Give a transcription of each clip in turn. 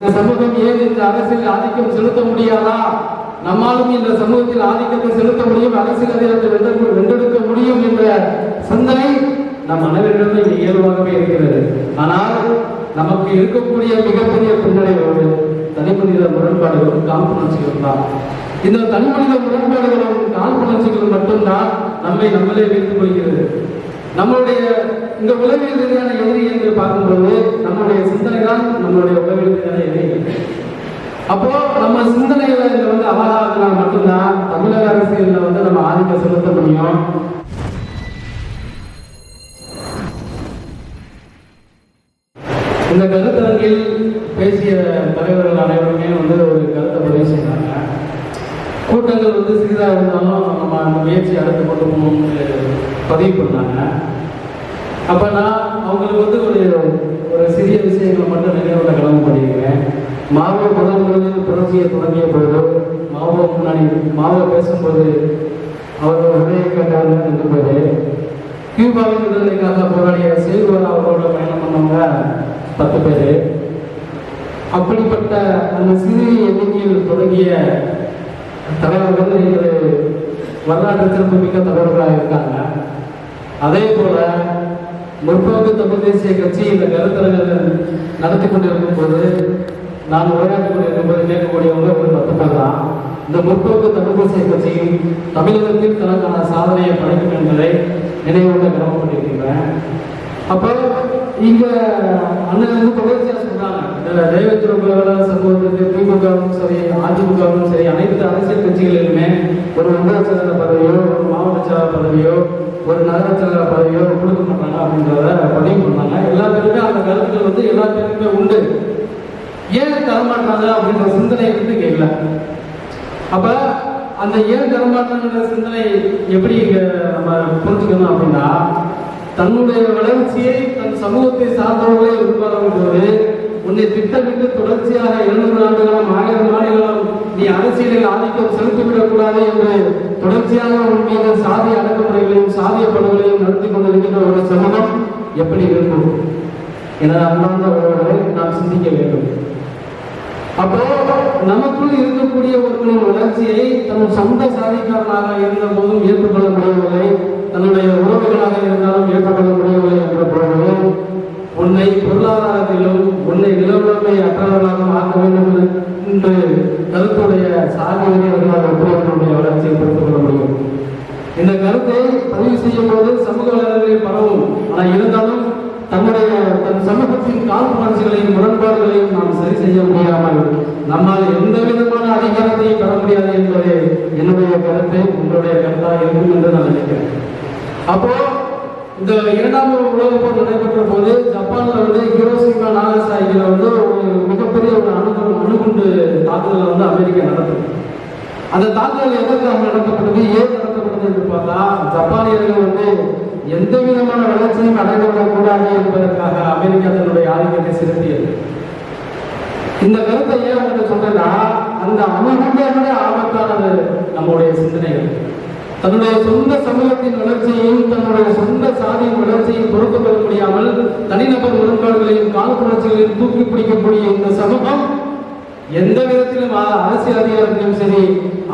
இந்த சமூகம் ஏன் இந்த அரசியல் ஆதிக்கம் செலுத்த முடியாதா? நம்மாலும் இந்த சமூகத்தில் ஆதிக்கத்தை செலுத்த முடியும் அரசியல் அதிகாரத்தை வென்றெடுக்க முடியும் என்ற சிந்தனை நம் அனைவரிடமே இயல்பாகவே இருக்கிறது. ஆனால் நமக்கு இருக்கக்கூடிய மிகப்பெரிய பின்னடைவோடு தனிமனித முரண்பாடுகளும் காழ்ப்புணர்ச்சிகளும் தான். இந்த தனிமனித முரண்பாடுகளும் காழ்ப்புணர்ச்சிகளும் மட்டும்தான் நம்மை நம்மளே வைத்துக் கொள்கிறது. நம்மளுடைய இந்த உளவியல் ரீதியான எதிரி என்று பார்க்கும்போது நம்மளுடைய சிந்தனை தான் நம்மளுடைய உளவியல் ரீதியான எதிரி அப்போ நம்ம சிந்தனைகளை இதுல வந்து அழகாக்கினா மட்டும்தான் தமிழக அரசியல்ல வந்து நம்ம ஆதிக்கம் செலுத்த முடியும். இந்த கருத்தரங்கில் பேசிய தலைவர்கள் அனைவருமே வந்து ஒரு கருத்தை பதிவு செய்தாங்க. கூட்டங்கள் வந்து சிறிதாக இருந்தாலும் நம்ம அந்த முயற்சி அடுத்து கொண்டு போகணும்னு பதிவு பண்ணாங்க. அப்போ நான் அவங்களுக்கு வந்து ஒரு ஒரு சிறிய விஷயங்களை மட்டும் நினைவுல கலந்து பண்ணியிருக்கேன் மாவோ முதல் புரட்சியை தொடங்கிய போது மாவோ முன்னாடி மாவோ பேசும்போது அவர் உரையை கேட்டாங்க போது கியூபாவின் விடுதலைக்காக போராடிய சேகுவரா அவரோட பயணம் பண்ணவங்க பத்து பேர். அப்படிப்பட்ட அந்த சிறு எண்ணிக்கையில் தொடங்கிய தலைவர்கள் இன்று வரலாற்று சிறப்புமிக்க தலைவர்களாக இருக்காங்க. அதே போல முற்போக்கு தமிழ் தேசிய கட்சி இந்த கருத்தரங்கள் நடத்தி கொண்டிருக்கும் போது நான் உரையாற்றிக் கொண்டிருக்கும் போது கேட்கக்கூடியவங்க ஒரு பத்து பேர் தான். இந்த முற்போக்கு தமிழ் தேசிய கட்சியும் தமிழகத்தில் தனக்கான சாதனையை படைக்கும் என்பதை நினைவோட கடமைப்பட்டிருக்கிறேன் அப்போ இங்க அண்ணன் வந்து தொடர்ச்சியா சொல்றாங்க இந்த தெய்வத்திர சமூகத்துக்கு திமுகவும் சரி அதிமுகவும் சரி அனைத்து அரசியல் கட்சிகளிலுமே ஒரு முதலமைச்சர் பதவியோ ஒரு மாவட்ட செயலாளர் பதவியோ ஒரு நகர பதவியோ கொடுக்க மாட்டாங்க அப்படின்றத பதிவு பண்ணாங்க. எல்லா பேருமே அந்த கருத்துக்கள் வந்து எல்லா பேருக்குமே உண்டு. ஏன் தரமாட்டாங்க அப்படின்ற சிந்தனை வந்து கேட்கல. அப்ப அந்த ஏன் தரமாட்டாங்கன்ற சிந்தனை எப்படி நம்ம புரிஞ்சுக்கணும் அப்படின்னா தன்னுடைய வளர்ச்சியை தன் சமூகத்தை சார்ந்தவர்களை உருவாக்கும் போது உன்னை திட்டமிட்டு தொடர்ச்சியாக எழுநூறு ஆண்டுகளும் ஆயிரம் ஆண்டுகளும் நீ அரசியலில் ஆதிக்கம் செலுத்திவிடக் கூடாது என்று தொடர்ச்சியாக உன் மீது சாதி அடக்குமுறைகளையும் சாதிய பணிகளையும் நடத்தி கொண்டிருக்கின்ற ஒரு சமூகம் எப்படி இருக்கும்? என அன்பார்ந்த உறவுகளை நாம் சிந்திக்க வேண்டும். அப்போ நமக்குள் இருக்கக்கூடிய ஒருவரின் வளர்ச்சியை தன் சொந்த சாதிக்காரனாக இருந்த போதும் ஏற்றுக்கொள்ள முடியவில்லை. தன்னுடைய உறவுகளாக இருந்தாலும் ஏற்றுக்கொள்ள முடியவில்லை என்ற பொழுது உன்னை பொருளாதாரத்திலும் உன்னை நிலவுடைமை அற்றவர்களாக மாற்ற வேண்டும் என்று கருத்துடைய சாதி வெறியர்களாக எப்படி வளர்ச்சியை பொறுத்துக் கொள்ள முடியும். இந்த கருத்தை பதிவு செய்யும் போது சமூக வலைதளங்களில் பரவும். ஆனால் இருந்தாலும் தன்னுடைய தன் சமூகத்தின் காழ்ப்புணர்ச்சிகளையும் முரண்பாடுகளையும் நாம் சரி செய்ய முடியாமல் நம்மால் எந்த விதமான அதிகாரத்தையும் பெற முடியாது என்பதே என்னுடைய கருத்து உங்களுடைய கருத்தாக இருக்கும் என்று நான் நினைக்கிறேன். அப்போ இந்த இரண்டாம் உலக போர் நடைபெற்ற போது ஜப்பான்ல வந்து ஹீரோசிமா நாகசாகில வந்து ஒரு மிகப்பெரிய ஒரு அணுகுண்டு அணுகுண்டு தாக்குதலை வந்து அமெரிக்கா நடத்துது அந்த தாக்குதல் எதற்காக நடத்தப்பட்டது ஏன் நடத்தப்பட்டது என்று பார்த்தா ஜப்பானியர்கள் வந்து எந்த விதமான வளர்ச்சியும் அடைந்துவிடக்கூடாது என்பதற்காக அமெரிக்கா தன்னுடைய ஆதிக்கத்தை செலுத்தியது. இந்த கருத்தை ஏன் உங்களுக்கு சொல்றேன்னா அந்த அணுகுண்டே ஆபத்தானது நம்முடைய சிந்தனைகள். தன்னுடைய சொந்த சமூகத்தின் வளர்ச்சியையும் தன்னுடைய சொந்த சாதியின் வளர்ச்சியையும் பொறுத்து கொள்ள முடியாமல் தனிநபர் முரண்பாடுகளையும் காழ்ப்புணர்ச்சிகளையும் தூக்கி பிடிக்கக்கூடிய இந்த சமூகம் எந்த விதத்திலும் அரசியல் அதிகாரத்திலும் சரி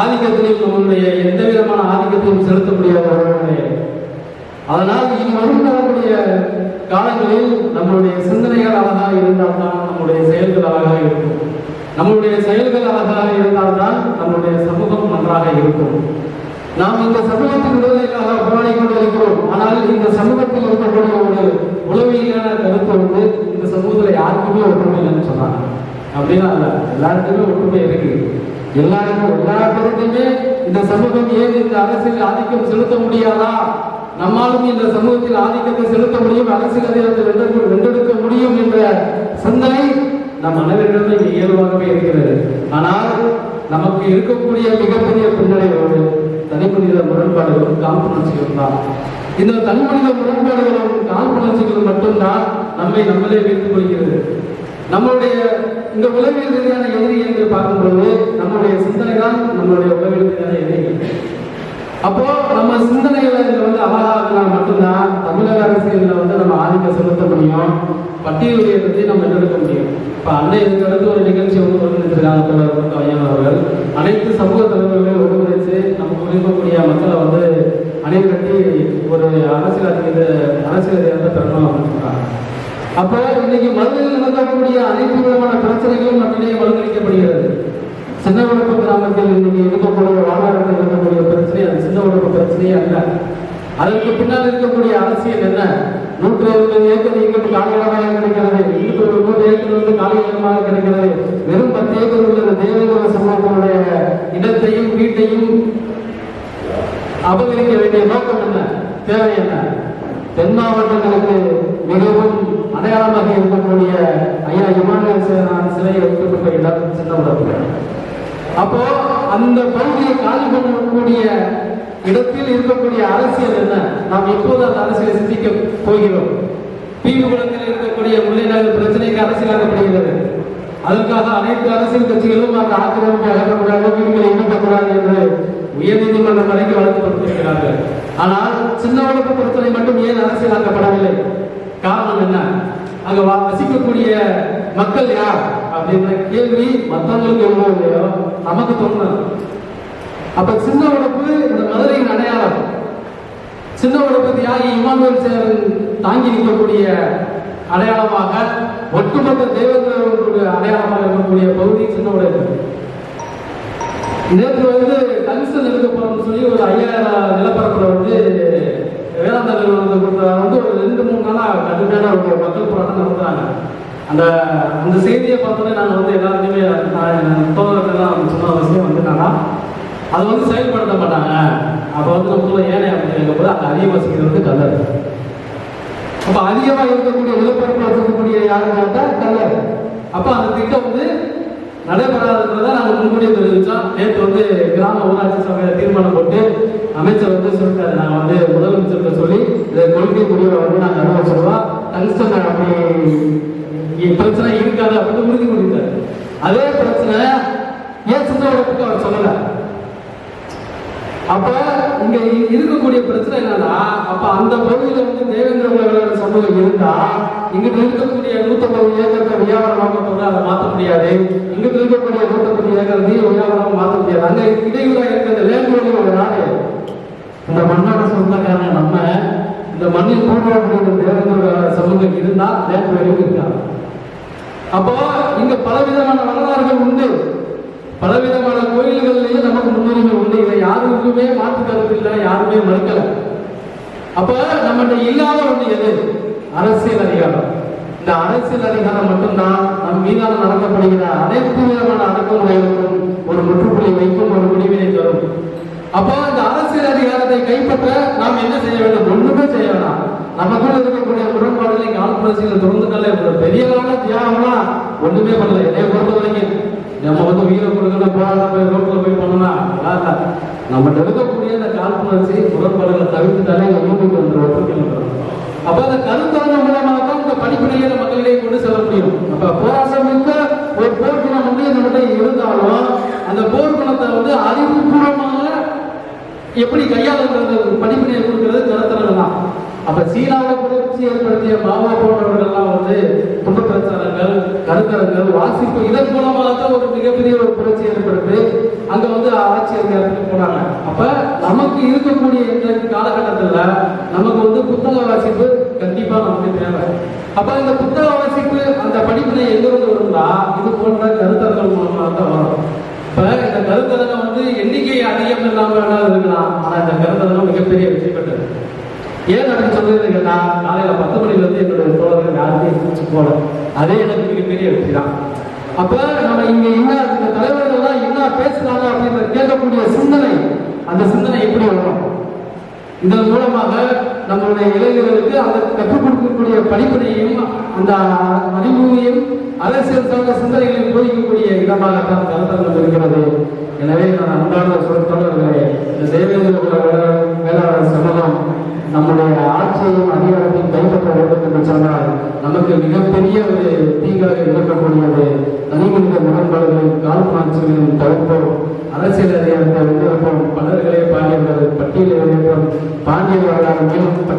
ஆதிக்கத்திலையும் நம்முடைய எந்த விதமான ஆதிக்கத்தையும் செலுத்த முடியாத அதனால் இனி வரும் வரக்கூடிய காலங்களில் நம்மளுடைய சிந்தனைகள் அழகாக இருந்தால்தான் நம்முடைய செயல்கள் அழகாக இருக்கும். நம்மளுடைய செயல்கள் அழகாக இருந்தால்தான் நம்முடைய சமூகம் நன்றாக இருக்கும். நாம் இந்த சமூகத்தின் விடுதலைக்காக போராடி கொண்டிருக்கிறோம். ஆனால் இந்த சமூகத்தில் இருக்கக்கூடிய ஒரு உளவியலான கருத்து வந்து இந்த சமூகத்தில் யாருக்குமே ஒற்றுமை இல்லைன்னு சொன்னாங்க. அப்படின்னா இல்ல எல்லாருக்குமே ஒற்றுமை இருக்கு. எல்லாருக்கும் எல்லா பேருக்குமே இந்த சமூகம் ஏன் இந்த அரசியல் ஆதிக்கம் செலுத்த முடியாதா? நம்மாலும் இந்த சமூகத்தில் ஆதிக்கத்தை செலுத்த முடியும் அரசியல் அதிகாரத்தை வென்ற- வென்றெடுக்க முடியும் என்ற சிந்தனை நம் அனைவரிடமே இயல்பாகவே இருக்கிறது. ஆனால் நமக்கு இருக்கக்கூடிய மிகப்பெரிய பின்னடைவோடு தனிமனித முரண்பாடுகளும் காழ்ப்புணர்ச்சிகளும் தான் இந்த தனிமனித முரண்பாடுகளும் காழ்ப்புணர்ச்சிகளும் மட்டும்தான் நம்மை நம்மளே வைத்துக் கொள்கிறது. நம்மளுடைய இந்த உளவியல் ரீதியான எதிரி என்று பார்க்கும்போது நம்மளுடைய சிந்தனை தான் நம்மளுடைய உளவியல் ரீதியான எதிரி. அப்போ நம்ம சிந்தனைகளை இதுல வந்து அழகாக்கினா மட்டும்தான் தமிழக அரசியலில் வந்து நம்ம ஆதிக்க செலுத்த முடியும். பட்டியல் உயர்த்தி நம்ம எடுக்க முடியும். இப்போ அன்னை இதுக்கு அடுத்து ஒரு நிகழ்ச்சி வந்து ஒருங்கிணைச்சிருக்காங்க தோழர் ஐயன் அவர்கள். அனைத்து சமூக தலைவர்களையும் ஒருங்கிணைச்சு நமக்கு இருக்கக்கூடிய மக்களை வந்து அணைகட்டி ஒரு அரசியல் அதிகார அரசியல் அதிகாரத்தை பெறணும் அப்படின்னு சொல்றாங்க. அப்ப இன்னைக்கு மதுரையில் நடக்கக்கூடிய அனைத்து விதமான பிரச்சனைகளும் நம்மிடையே மறுதளிக்கப்படுகிறது சின்ன உடம்பு கிராமத்தில் இன்னைக்கு இருக்கக்கூடிய வாழ்வாதாரத்தில் இருக்கக்கூடிய பிரச்சனை அது சின்ன உடம்பு பிரச்சனையே அல்ல. அதற்கு பின்னால் இருக்கக்கூடிய அரசியல் என்ன? நூற்றி ஐம்பது ஏக்கர் இங்கிட்டு காலியிடமாக கிடைக்கிறது. இங்கிட்டு ஒரு நூறு ஏக்கர் வந்து காலியிடமாக கிடைக்கிறது. வெறும் பத்து ஏக்கர் உள்ள தேவேந்திர சமூகத்தினுடைய இடத்தையும் வீட்டையும் அபகரிக்க வேண்டிய நோக்கம் என்ன தேவை என்ன தென் மாவட்டங்களுக்கு மிகவும் அடையாளமாக இருக்கக்கூடிய ஐயா இமானுவேல் சேனான் சிலை வைக்கப்பட்ட இடம் சின்ன உடம்பு அப்போ அந்த பகுதியை காலி பண்ணக்கூடிய இடத்தில் இருக்கக்கூடிய அரசியல் என்ன? நாம் எப்போது அந்த அரசியலை சிந்திக்க போகிறோம்? தீவுகுளத்தில் இருக்கக்கூடிய முல்லைநகர் பிரச்சனைக்கு அரசியலாக்கப்படுகிறது அதற்காக அனைத்து அரசியல் கட்சிகளும் அந்த ஆக்கிரமிப்பை அகற்றக்கூடாது வீடுகளை இணைக்கக்கூடாது என்று உயர்நீதிமன்றம் வரைக்கும் வழக்கு ஆனால் சின்ன வழக்கு பொறுத்தவரை மட்டும் ஏன் அரசியலாக்கப்படவில்லை? காரணம் என்ன? அங்க வா- வசிக்கக்கூடிய மக்கள் யார்? அப்படின்ற கேள்வி மற்றவங்களுக்கு எவ்வளோ இல்லையோ நமக்கு தோணுது அப்ப சின்ன உழைப்பு இந்த மதுரையின் அடையாளம். சின்ன உழைப்பு தியாகி இமானுவல் சேரன் தாங்கி நிற்கக்கூடிய அடையாளமாக ஒட்டுமொத்த தெய்வங்களுடைய அடையாளமாக இருக்கக்கூடிய பகுதி சின்ன உழைப்பு நேற்று வந்து டங்ஸ்டன் எடுக்க போறோம்னு சொல்லி ஒரு ஐயாயிரம் நிலப்பரப்புல வந்து வேதாந்த நிறுவனத்தை கொடுத்த வந்து ஒரு ரெண்டு மூணு நாளா ஒரு மக்கள் போராட்டம் நடத்துறாங்க அந்த அந்த செய்தியை பார்த்தோன்னே நாங்கள் வந்து எல்லாருக்குமே தோழர்கள்லாம் சொன்ன விஷயம் வந்து என்னன்னா அது வந்து செயல்படுத்த மாட்டாங்க. அப்போ வந்து நம்ம ஏனே அப்படின்னு கேட்கும்போது அந்த அதிக வசதி வந்து கல்லர். அப்போ அதிகமாக இருக்கக்கூடிய நிலப்பரப்பு இருக்கக்கூடிய யாருன்னு கேட்டால் கல்லர். அப்போ அந்த திட்டம் வந்து நடைபெறாததுல நாங்க முன்கூடியே தெரிவிச்சோம். நேற்று வந்து கிராம ஊராட்சி சபையில தீர்மானம் போட்டு அமைச்சர் வந்து சொல்லிட்டாரு. நாங்கள் வந்து முதலமைச்சர்கிட்ட சொல்லி இதை கொள்கை முடிவை வந்து நாங்க அறிவிச்சிருவோம் டங்ஸ்டன் அப்படி பிரச்சனை இருக்காது அப்படின்னு உறுதி கொடுத்தாரு அதே பிரச்சனை ஏன் சின்ன அவர் சொல்லல? அப்ப இங்க இருக்கக்கூடிய பிரச்சனை என்னன்னா அப்ப அந்த பகுதியில வந்து தேவேந்திர உலகள சமூகம் இருந்தா இங்கிட்டு இருக்கக்கூடிய நூத்தம்பது ஏக்கருக்கு வியாபாரமாக நோக்கத்தோட அதை மாற்ற முடியாது. இங்கிட்டு இருக்கக்கூடிய நூத்தம்பது ஏக்கர் நீர் வியாபாரமாக மாற்ற முடியாது. அங்கே இடையூறாக இருக்கிற லேண்ட் ஒரு நாடு. இந்த மண்ணோட சொந்தக்காரன் நம்ம இந்த மண்ணில் போன்றவர்களுடைய தேவேந்திர சமூகம் இருந்தால் லேண்ட் வேல்யூ இருக்காங்க அப்போ இங்க பலவிதமான வரலாறுகள் உண்டு. பலவிதமான கோயில்கள்லயே நமக்கு முன்னுரிமை உண்டு. இதை யாருக்குமே மாற்று கருத்து இல்லை யாருமே மறுக்கல. அப்ப நம்மகிட்ட இல்லாத ஒண்ணு எது? அரசியல் அதிகாரம். இந்த அரசியல் அதிகாரம் மட்டும்தான் நம் மீதான நடத்தப்படுகிற அனைத்து விதமான அடக்குமுறைகளுக்கும் ஒரு முற்றுப்புள்ளி வைக்கும் ஒரு முடிவினை தரும். அப்போ இந்த அரசியல் அதிகாரத்தை கைப்பற்ற நாம் என்ன செய்ய வேண்டும்? ஒன்றுமே செய்ய வேண்டாம் நமக்குள்ள இருக்கக்கூடிய முரண்பாடுகளை இங்க தொடர்ந்துட்டாலே ஒரு பெரிய அளவுல தியாகம்லாம். ஒண்ணுமே பண்ணல. என்னை பொறுத்த வரைக்கும். நம்ம வந்து உயிரை கொடுக்கல போராட போய் ரோட்ல போய் பண்ணலாம் அதெல்லாம் நம்மகிட்ட இருக்கக்கூடிய இந்த காழ்ப்புணர்ச்சி முரண்பாடுகளை தவிர்த்துட்டாலே இந்த நூற்றுக்கு வந்து ஒற்றுமை அப்ப அந்த கருத்தான மூலமாக தான் இந்த படிப்பினைகளை மக்களிடையே கொண்டு செல்ல முடியும். அப்ப போராட்டம் மிக்க ஒரு போர்க்குணம் வந்து நம்மகிட்ட இருந்தாலும் அந்த போர்க்குணத்தை வந்து அறிவுபூர்வமாக எப்படி கையாளுறது படிப்பினையை கொடுக்கிறது கருத்தரங்கம் தான். அப்ப சீனாவில் புரட்சி ஏற்படுத்திய மாவோ போன்றவர்கள்லாம் வந்து துண்டு பிரச்சாரங்கள் கருத்தரங்கள் வாசிப்பு இதன் மூலமாக தான் ஒரு மிகப்பெரிய ஒரு புரட்சி ஏற்படுத்தி அங்க வந்து ஆட்சி அதிகாரத்துக்கு போனாங்க. அப்ப நமக்கு இருக்கக்கூடிய இந்த காலகட்டத்துல நமக்கு வந்து புத்தக வாசிப்பு கண்டிப்பாக நமக்கு தேவை. அப்போ இந்த புத்தக வாசிப்பு அந்த படிப்பினை எங்கிருந்து வரும்னா இது போன்ற கருத்தரங்கள் மூலமாக தான் வரும். இப்போ இந்த கருத்தரங்கம் வந்து எண்ணிக்கை அதிகம் இல்லாமல் வேணாலும் இருக்கலாம். ஆனால் இந்த கருத்தரங்கம் மிகப்பெரிய வெற்றி பெற்றது. ஏன் அப்படின்னு சொல்லியிருந்தீங்கன்னா காலையில் பத்து மணில இருந்து என்னுடைய தோழர்கள் யாருமே எந்திரிச்சு போல அதே எனக்கு மிகப்பெரிய வெற்றி தான். அப்போ நம்ம இங்கே என்ன இந்த தலைவர்கள் எல்லாம் என்ன பேசுகிறாங்க அப்படின்ற கேட்கக்கூடிய சிந்தனை அந்த சிந்தனை எப்படி வரும்? இதன் மூலமாக நம்மளுடைய இளைஞர்களுக்கு அந்த கற்றுக் கொடுக்கக்கூடிய படிப்பினையும் அந்த அறிவையும் அரசியல் சார்ந்த சிந்தனைகளையும் போதிக்கக்கூடிய இடமாகத்தான் கருத்தரங்கம் இருக்கிறது. எனவே நான் அன்றாட சொல்றவர்களே இந்த தேவேந்திர வேளாண் வேளாண் சமூகம் நம்முடைய ஆட்சியையும் அதிகாரத்தையும் கைப்பற்ற வேண்டும் என்று சொன்னால் நமக்கு மிகப்பெரிய ஒரு தீங்காக இருக்கக்கூடிய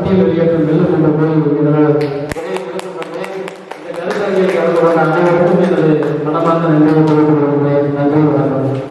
പട്ടിക വലിയേറ്റം വെള്ളം കൊണ്ടുപോയി